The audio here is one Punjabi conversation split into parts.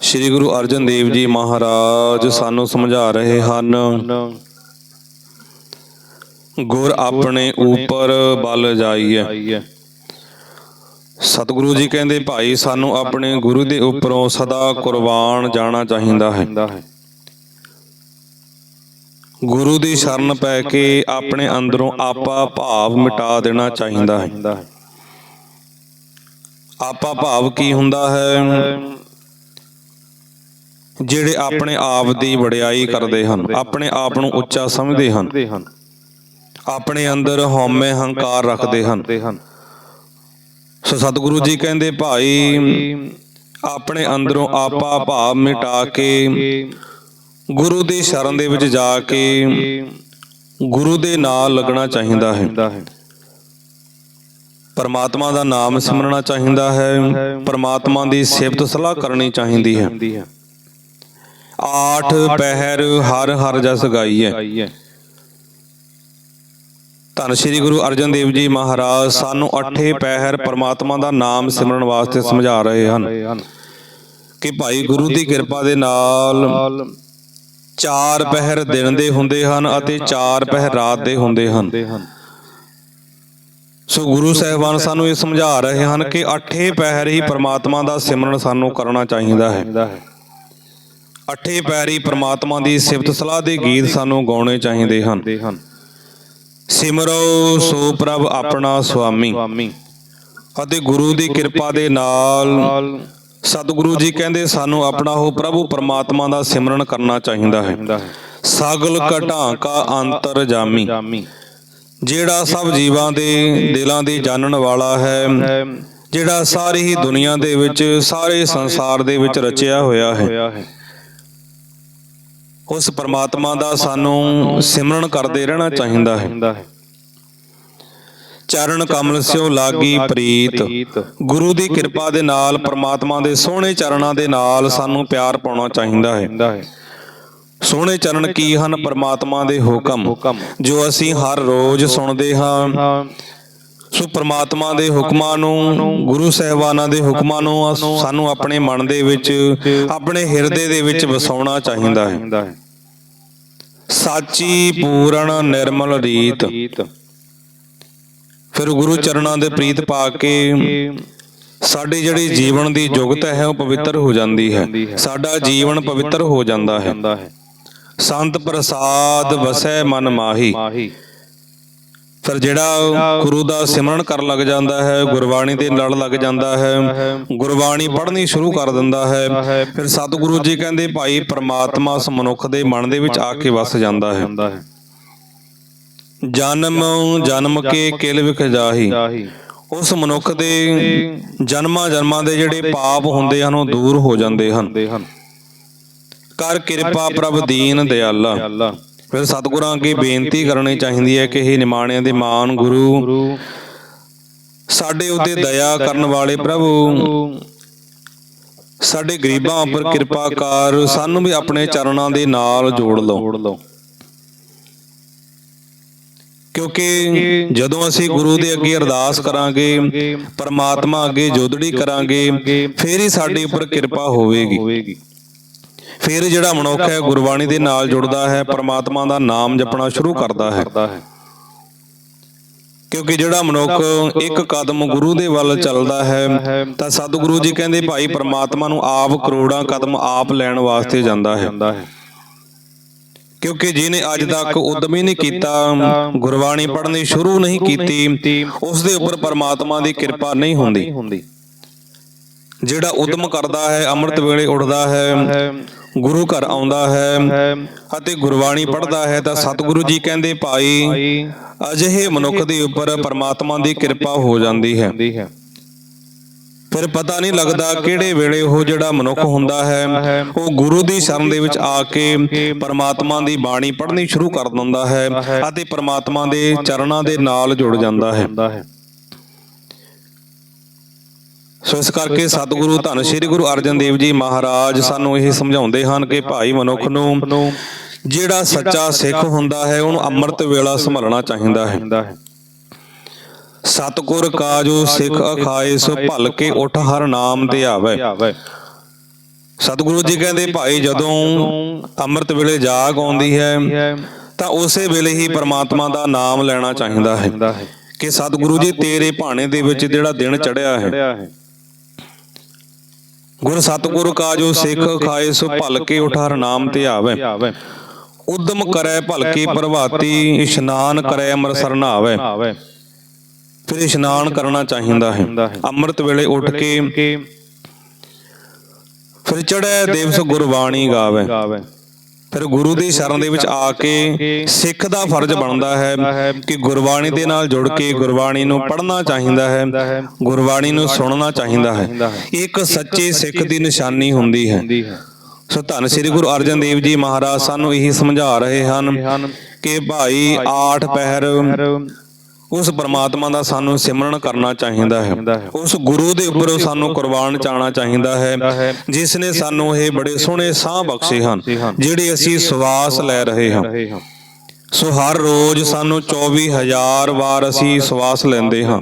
ਸ੍ਰੀ ਗੁਰੂ ਅਰਜਨ ਦੇਵ ਜੀ ਮਹਾਰਾਜ ਸਾਨੂੰ ਸਮਝਾ ਰਹੇ ਹਨ। ਗੁਰ ਆਪਣੇ ਉੱਪਰ ਬਲ ਜਾਈਏ। ਸਤਿਗੁਰੂ ਜੀ ਕਹਿੰਦੇ, ਭਾਈ, ਸਾਨੂੰ ਆਪਣੇ ਗੁਰੂ ਦੇ ਉੱਪਰੋਂ ਸਦਾ ਕੁਰਬਾਨ ਜਾਣਾ ਚਾਹੀਦਾ ਹੈ। ਗੁਰੂ ਦੀ ਸ਼ਰਨ ਪੈ ਕੇ ਆਪਣੇ ਅੰਦਰੋਂ ਆਪਾ ਭਾਵ ਮਿਟਾ ਦੇਣਾ ਚਾਹੀਦਾ ਹੈ। ਆਪਾ ਭਾਵ ਕੀ ਹੁੰਦਾ ਹੈ? ਜਿਹੜੇ ਆਪਣੇ ਆਪ ਦੀ ਵਡਿਆਈ ਕਰਦੇ ਹਨ ਆਪਣੇ ਆਪ ਨੂੰ ਉੱਚਾ ਸਮਝਦੇ ਹਨ। ਆਪਣੇ ਅੰਦਰ ਹਉਮੈ ਹੰਕਾਰ ਰੱਖਦੇ ਹਨ। ਸੋ ਸਤਿਗੁਰੂ ਜੀ ਕਹਿੰਦੇ ਭਾਈ ਆਪਣੇ ਅੰਦਰੋਂ ਆਪਾ ਭਾਵ ਮਿਟਾ ਕੇ ਗੁਰੂ ਦੀ ਸ਼ਰਨ ਦੇ ਵਿੱਚ ਜਾ ਕੇ ਗੁਰੂ ਦੇ ਨਾਲ ਲੱਗਣਾ ਚਾਹੀਦਾ ਹੈ। ਪਰਮਾਤਮਾ ਦਾ ਨਾਮ ਸਿਮਰਨਾ ਚਾਹੀਦਾ ਹੈ। ਪਰਮਾਤਮਾ ਦੀ ਸਿਫਤ ਸਲਾਹ ਕਰਨੀ ਚਾਹੀਦੀ ਹੈ। ਆਠ ਪਹਿਰ ਹਰ ਹਰ ਜਸ ਗਾਈਐ। ਧੰਨ ਸ਼੍ਰੀ ਗੁਰੂ ਅਰਜਨ ਦੇਵ ਜੀ ਮਹਾਰਾਜ ਸਾਨੂੰ ਅੱਠੇ ਪਹਿਰ ਪਰਮਾਤਮਾ ਦਾ ਨਾਮ ਸਿਮਰਨ ਵਾਸਤੇ ਸਮਝਾ ਰਹੇ ਹਨ। ਕਿ ਭਾਈ ਗੁਰੂ ਦੀ ਕਿਰਪਾ ਦੇ ਨਾਲ ਚਾਰ ਪਹਿਰ ਦਿਨ ਦੇ ਹੁੰਦੇ ਹਨ ਅਤੇ ਚਾਰ ਪਹਿਰ ਰਾਤ ਦੇ ਹੁੰਦੇ ਹਨ। ਸੋ ਗੁਰੂ ਸਾਹਿਬਾਨ ਸਾਨੂੰ ਇਹ ਸਮਝਾ ਰਹੇ ਹਨ ਕਿ ਅੱਠੇ ਪਹਿਰ ਹੀ ਪਰਮਾਤਮਾ ਦਾ ਸਿਮਰਨ ਸਾਨੂੰ ਕਰਨਾ ਚਾਹੀਦਾ ਹੈ। ਅੱਠੇ ਪੈਰੀ ਪ੍ਰਮਾਤਮਾ ਦੀ ਸਿਫਤ ਸਲਾਹ ਦੇ ਗੀਤ ਸਾਨੂੰ ਗਾਉਣੇ ਚਾਹੀਦੇ ਹਨ। ਸਿਮਰੋ ਸੋ ਪ੍ਰਭ ਆਪਣਾ ਸੁਆਮੀ ਅਤੇ ਗੁਰੂ ਦੀ ਕਿਰਪਾ ਦੇ ਨਾਲ ਸਤਿਗੁਰੂ ਜੀ ਕਹਿੰਦੇ ਸਾਨੂੰ ਆਪਣਾ ਉਹ ਪ੍ਰਭੂ ਪਰਮਾਤਮਾ ਦਾ ਸਿਮਰਨ ਕਰਨਾ ਚਾਹੀਦਾ ਹੈ। ਸਾਗਲ ਘਟਾਂ ਕਾ ਅੰਤਰ ਜਾਮੀ। ਜਿਹੜਾ ਸਭ ਜੀਵਾਂ ਦੇ ਦਿਲਾਂ ਦੀ ਜਾਣਨ ਵਾਲਾ ਹੈ, ਜਿਹੜਾ ਸਾਰੀ ਹੀ ਦੁਨੀਆ ਦੇ ਵਿੱਚ, ਸਾਰੇ ਸੰਸਾਰ ਦੇ ਵਿੱਚ ਰਚਿਆ ਹੋਇਆ ਹੈ। ਉਸ ਪਰਮਾਤਮਾ ਦਾ ਸਾਨੂੰ ਸਿਮਰਨ ਕਰਦੇ ਰਹਿਣਾ ਚਾਹੀਦਾ ਹੈ। ਚਰਨ ਕਮਲ ਸਿਓ ਲਾਗੀ ਪ੍ਰੀਤ। ਗੁਰੂ ਦੀ ਕਿਰਪਾ ਦੇ ਨਾਲ, ਪਰਮਾਤਮਾ ਦੇ ਸੋਹਣੇ ਚਰਨਾਂ ਦੇ ਨਾਲ ਸਾਨੂੰ ਪਿਆਰ ਪਾਉਣਾ ਚਾਹੀਦਾ ਹੈ। ਸੋਹਣੇ ਚਰਨ ਕੀ ਹਨ? ਪਰਮਾਤਮਾ ਦੇ ਹੁਕਮ, ਜੋ ਅਸੀਂ ਹਰ ਰੋਜ਼ ਸੁਣਦੇ ਹਾਂ। ਸੋ ਪ੍ਰਮਾਤਮਾ ਦੇ ਹੁਕਮਾਂ ਨੂੰ, ਗੁਰੂ ਸਹਿਬਾਨਾਂ ਦੇ ਹੁਕਮਾਂ ਨੂੰ ਸਾਨੂੰ ਆਪਣੇ ਮਨ ਦੇ ਵਿੱਚ, ਆਪਣੇ ਹਿਰਦੇ ਦੇ ਵਿੱਚ ਵਸਾਉਣਾ ਚਾਹੀਦਾ ਹੈ। ਸਾਚੀ, ਪੂਰਨ, ਨਿਰਮਲ ਰੀਤ। ਫਿਰ ਗੁਰੂ ਚਰਨਾਂ ਦੇ ਪ੍ਰੀਤ ਪਾ ਕੇ, ਸਾਡੇ ਜਿਹੜੀ ਜੀਵਨ ਦੀ ਜੁਗਤ ਹੈ, ਉਹ ਪਵਿੱਤਰ ਹੋ ਜਾਂਦੀ ਹੈ। ਸਾਡਾ ਜੀਵਨ ਪਵਿੱਤਰ ਹੋ ਜਾਂਦਾ ਹੈ। ਸੰਤ ਪ੍ਰਸਾਦ ਵਸੈ ਮਨ ਮਾਹੀ। ਫਿਰ ਜਿਹੜਾ ਗੁਰੂ ਦਾ ਸਿਮਰਨ ਕਰਨ ਲੱਗ ਜਾਂਦਾ ਹੈ, ਗੁਰਬਾਣੀ ਦੇ ਲੜ ਲੱਗ ਜਾਂਦਾ ਹੈ, ਗੁਰਬਾਣੀ ਪੜ੍ਹਨੀ ਸ਼ੁਰੂ ਕਰ ਦਿੰਦਾ ਹੈ। ਫਿਰ ਸਤਿਗੁਰੂ ਜੀ ਕਹਿੰਦੇ, ਭਾਈ, ਪ੍ਰਮਾਤਮਾ ਉਸ ਮਨੁੱਖ ਦੇ ਮਨ ਦੇ ਵਿੱਚ ਆ ਕੇ ਵਸ ਜਾਂਦਾ ਹੈ। ਜਨਮ ਜਨਮ ਕੇ ਕਿਲ ਵਿਖ ਜਾਹੀ। ਉਸ ਮਨੁੱਖ ਦੇ ਜਨਮਾਂ ਜਨਮਾਂ ਦੇ ਜਿਹੜੇ ਪਾਪ ਹੁੰਦੇ ਹਨ, ਉਹ ਦੂਰ ਹੋ ਜਾਂਦੇ ਹਨ। ਕਰ ਕਿਰਪਾ ਪ੍ਰਭ ਦੀਨ ਦਿਆਲਾ। ਫਿਰ ਸਤਿਗੁਰਾਂ ਅੱਗੇ ਬੇਨਤੀ ਕਰਨੀ ਚਾਹੀਦੀ ਹੈ ਕਿ ਇਹ ਨਿਮਾਣਿਆਂ ਦੇ ਮਾਨ ਗੁਰੂ ਸਾਡੇ ਉੱਤੇ ਦਇਆ ਕਰਨ ਵਾਲੇ ਪ੍ਰਭੂ ਸਾਡੇ ਗਰੀਬਾਂ ਉੱਪਰ ਕਿਰਪਾ ਕਰ ਸਾਨੂੰ ਵੀ ਆਪਣੇ ਚਰਨਾਂ ਦੇ ਨਾਲ ਜੋੜ ਲਓ। ਕਿਉਂਕਿ ਜਦੋਂ ਅਸੀਂ ਗੁਰੂ ਦੇ ਅੱਗੇ ਅਰਦਾਸ ਕਰਾਂਗੇ ਪਰਮਾਤਮਾ ਅੱਗੇ ਜੋਦੜੀ ਕਰਾਂਗੇ ਫੇਰ ਹੀ ਸਾਡੇ ਉੱਪਰ ਕਿਰਪਾ ਹੋਵੇਗੀ। ਫਿਰ ਜਿਹੜਾ ਮਨੁੱਖ ਹੈ ਗੁਰਬਾਣੀ ਦੇ ਨਾਲ ਜੁੜਦਾ ਹੈ ਪਰਮਾਤਮਾ ਦਾ ਨਾਮ ਜਪਣਾ ਸ਼ੁਰੂ ਕਰਦਾ ਹੈ। ਕਿਉਂਕਿ ਜਿਹੜਾ ਮਨੁੱਖ ਇੱਕ ਕਦਮ ਗੁਰੂ ਦੇ ਵੱਲ ਚੱਲਦਾ ਹੈ ਤਾਂ ਸਤਿਗੁਰੂ ਜੀ ਕਹਿੰਦੇ ਭਾਈ ਪਰਮਾਤਮਾ ਨੂੰ ਆਪ ਕਰੋੜਾਂ ਕਦਮ ਆਪ ਲੈਣ ਵਾਸਤੇ ਜਾਂਦਾ ਹੈ। ਕਿਉਂਕਿ ਜਿਹਨੇ ਅੱਜ ਤੱਕ ਉਦਮ ਹੀ ਨਹੀਂ ਕੀਤਾ ਗੁਰਬਾਣੀ ਪੜ੍ਹਨੀ ਸ਼ੁਰੂ ਨਹੀਂ ਕੀਤੀ ਉਸ ਦੇ ਉੱਪਰ ਪਰਮਾਤਮਾ ਦੀ ਕਿਰਪਾ ਨਹੀਂ ਹੁੰਦੀ। ਜਿਹੜਾ ਉਦਮ ਕਰਦਾ ਹੈ, ਅੰਮ੍ਰਿਤ ਵੇਲੇ ਉੱਠਦਾ ਹੈ, ਗੁਰੂ ਘਰ ਆਉਂਦਾ ਹੈ ਅਤੇ ਗੁਰਬਾਣੀ ਪੜ੍ਹਦਾ ਹੈ, ਤਾਂ ਸਤਿਗੁਰੂ ਜੀ ਕਹਿੰਦੇ, ਭਾਈ, ਅਜਿਹੇ ਮਨੁੱਖ ਦੇ ਉੱਪਰ ਪਰਮਾਤਮਾ ਦੀ ਕਿਰਪਾ ਹੋ ਜਾਂਦੀ ਹੈ। ਫਿਰ ਪਤਾ ਨਹੀਂ ਲੱਗਦਾ ਕਿਹੜੇ ਵੇਲੇ ਉਹ ਜਿਹੜਾ ਮਨੁੱਖ ਹੁੰਦਾ ਹੈ, ਉਹ ਗੁਰੂ ਦੀ ਸ਼ਰਨ ਦੇ ਵਿੱਚ ਆ ਕੇ ਪਰਮਾਤਮਾ ਦੀ ਬਾਣੀ ਪੜ੍ਹਨੀ ਸ਼ੁਰੂ ਕਰ ਦਿੰਦਾ ਹੈ ਅਤੇ ਪਰਮਾਤਮਾ ਦੇ ਚਰਨਾਂ ਦੇ ਨਾਲ ਜੁੜ ਜਾਂਦਾ ਹੈ। ਸੋ ਇਸ ਕਰਕੇ ਸਤਿਗੁਰੂ, ਧੰਨ ਸ੍ਰੀ ਗੁਰੂ ਅਰਜਨ ਦੇਵ ਜੀ ਮਹਾਰਾਜ ਸਾਨੂੰ ਇਹ ਸਮਝਾਉਂਦੇ ਹਨ ਕਿ ਭਾਈ ਮਨੁੱਖ ਨੂੰ ਜਿਹੜਾ ਸੱਚਾ ਸਿੱਖ ਹੁੰਦਾ ਹੈ, ਉਹਨੂੰ ਅੰਮ੍ਰਿਤ ਵੇਲਾ ਸੰਭਲਣਾ ਚਾਹੀਦਾ ਹੈ। ਸਤਿਗੁਰ ਕਾਜੋ ਸਿੱਖ ਅਖਾਏ ਸੋ ਭਲ ਕੇ ਉਠ ਹਰ ਨਾਮ ਤੇ ਆਵੇ। ਸਤਿਗੁਰੂ ਜੀ ਕਹਿੰਦੇ, ਭਾਈ ਜਦੋਂ ਅੰਮ੍ਰਿਤ ਵੇਲੇ ਜਾਗ ਆਉਂਦੀ ਹੈ, ਤਾਂ ਉਸੇ ਵੇਲੇ ਹੀ ਪ੍ਰਮਾਤਮਾ ਦਾ ਨਾਮ ਲੈਣਾ ਚਾਹੀਦਾ ਹੈ ਕਿ ਸਤਿਗੁਰੂ ਜੀ ਤੇਰੇ ਭਾਣੇ ਦੇ ਵਿੱਚ ਜਿਹੜਾ ਦਿਨ ਚੜਿਆ ਹੈ ਗੁਰ ਸਤਿਗੁਰ ਕਾਜੋ ਸਿੱਖ ਖਾਏ ਸੋ ਭਲ ਕੇ ਉਠ ਹਰ ਨਾਮ ਤੇ ਆਵੇ। ਉਦਮ ਕਰੈ ਭਲਕੀ ਪ੍ਰਭਾਤੀ ਇਸ਼ਨਾਨ ਕਰੈ ਅੰਮ੍ਰਿਤਸਰ ਨਹਾਵੇ ਫਿਰ ਇਸ਼ਨਾਨ ਕਰਨਾ ਚਾਹੀਦਾ ਹੈ। ਅੰਮ੍ਰਿਤ ਵੇਲੇ ਉੱਠ ਕੇ ਫਿਰ ਚੜ੍ਹੈ ਦਿਵਸ ਗੁਰਬਾਣੀ ਗਾਵੇ। ਫਿਰ ਗੁਰੂ ਦੀ ਸ਼ਰਨ ਦੇ ਵਿੱਚ ਆ ਕੇ ਸਿੱਖ ਦਾ ਫਰਜ਼ ਬਣਦਾ ਹੈ ਕਿ ਗੁਰਬਾਣੀ ਦੇ ਨਾਲ ਜੁੜ ਕੇ ਗੁਰਬਾਣੀ ਨੂੰ ਪੜ੍ਹਨਾ ਚਾਹੀਦਾ ਹੈ। ਗੁਰਬਾਣੀ ਨੂੰ ਸੁਣਨਾ ਚਾਹੀਦਾ ਹੈ। ਇੱਕ ਸੱਚੇ ਸਿੱਖ ਦੀ ਨਿਸ਼ਾਨੀ ਹੁੰਦੀ ਹੈ। ਸੋ ਧੰਨ ਸ੍ਰੀ ਗੁਰੂ ਅਰਜਨ ਦੇਵ ਜੀ ਮਹਾਰਾਜ ਸਾਨੂੰ ਇਹੀ ਸਮਝਾ ਰਹੇ ਹਨ ਕਿ ਭਾਈ ਆਠ ਪਹਿਰ ਉਸ ਪਰਮਾਤਮਾ ਦਾ ਸਾਨੂੰ ਸਿਮਰਨ ਕਰਨਾ ਚਾਹੀਦਾ ਹੈ। ਉਸ ਗੁਰੂ ਦੇ ਉੱਪਰ ਸਾਨੂੰ ਕੁਰਬਾਨ ਚਾਣਾ ਚਾਹੀਦਾ ਹੈ। ਜਿਸ ਨੇ ਸਾਨੂੰ ਇਹ ਬੜੇ ਸੋਹਣੇ ਸਾਹ ਬਖਸ਼ੇ ਹਨ ਜਿਹੜੇ ਅਸੀਂ ਸਵਾਸ ਲੈ ਰਹੇ ਹਾਂ। ਸੋ ਹਰ ਰੋਜ਼ ਸਾਨੂੰ 24000 ਵਾਰ ਅਸੀਂ ਸਵਾਸ ਲੈਂਦੇ ਹਾਂ।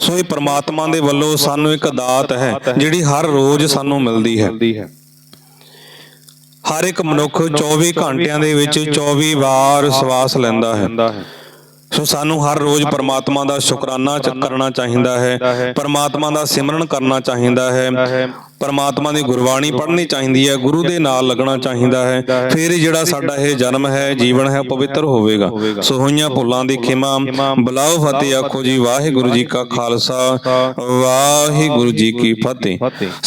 ਸੋ ਇਹ ਪ੍ਰਮਾਤਮਾ ਦੇ ਵੱਲੋਂ ਸਾਨੂੰ ਇੱਕ ਦਾਤ ਹੈ ਜਿਹੜੀ ਹਰ ਰੋਜ਼ ਸਾਨੂੰ ਮਿਲਦੀ ਹੈ। ਹਰ ਇੱਕ ਮਨੁੱਖ 24 ਘੰਟਿਆਂ ਦੇ ਵਿੱਚ 24 ਵਾਰ ਸਵਾਸ ਲੈਂਦਾ ਹੈ। ਸੋ ਸਾਨੂੰ ਹਰ ਰੋਜ਼ ਪਰਮਾਤਮਾ ਦਾ ਸ਼ੁਕਰਾਨਾ ਕਰਨਾ ਚਾਹੀਦਾ ਹੈ। ਪਰਮਾਤਮਾ ਦਾ ਸਿਮਰਨ ਕਰਨਾ ਚਾਹੀਦਾ ਹੈ। ਪਰਮਾਤਮਾ ਦੀ ਗੁਰਬਾਣੀ ਪੜ੍ਹਨੀ ਚਾਹੀਦੀ ਹੈ। ਗੁਰੂ ਦੇ ਨਾਲ ਲੱਗਣਾ ਚਾਹੀਦਾ ਹੈ। ਫਿਰ ਜਿਹੜਾ ਸਾਡਾ ਇਹ ਜਨਮ ਹੈ ਜੀਵਨ ਹੈ ਪਵਿੱਤਰ ਹੋਵੇਗਾ। ਸੋ ਹੋਈਆਂ ਭੁੱਲਾਂ ਦੀ ਖਿਮਾ। ਬਲਾਓ ਫਤਿਹ ਆਖੋ ਜੀ ਵਾਹਿਗੁਰੂ ਜੀ ਕਾ ਖਾਲਸਾ। ਵਾਹਿਗੁਰੂ ਜੀ ਕੀ ਫਤਿਹ।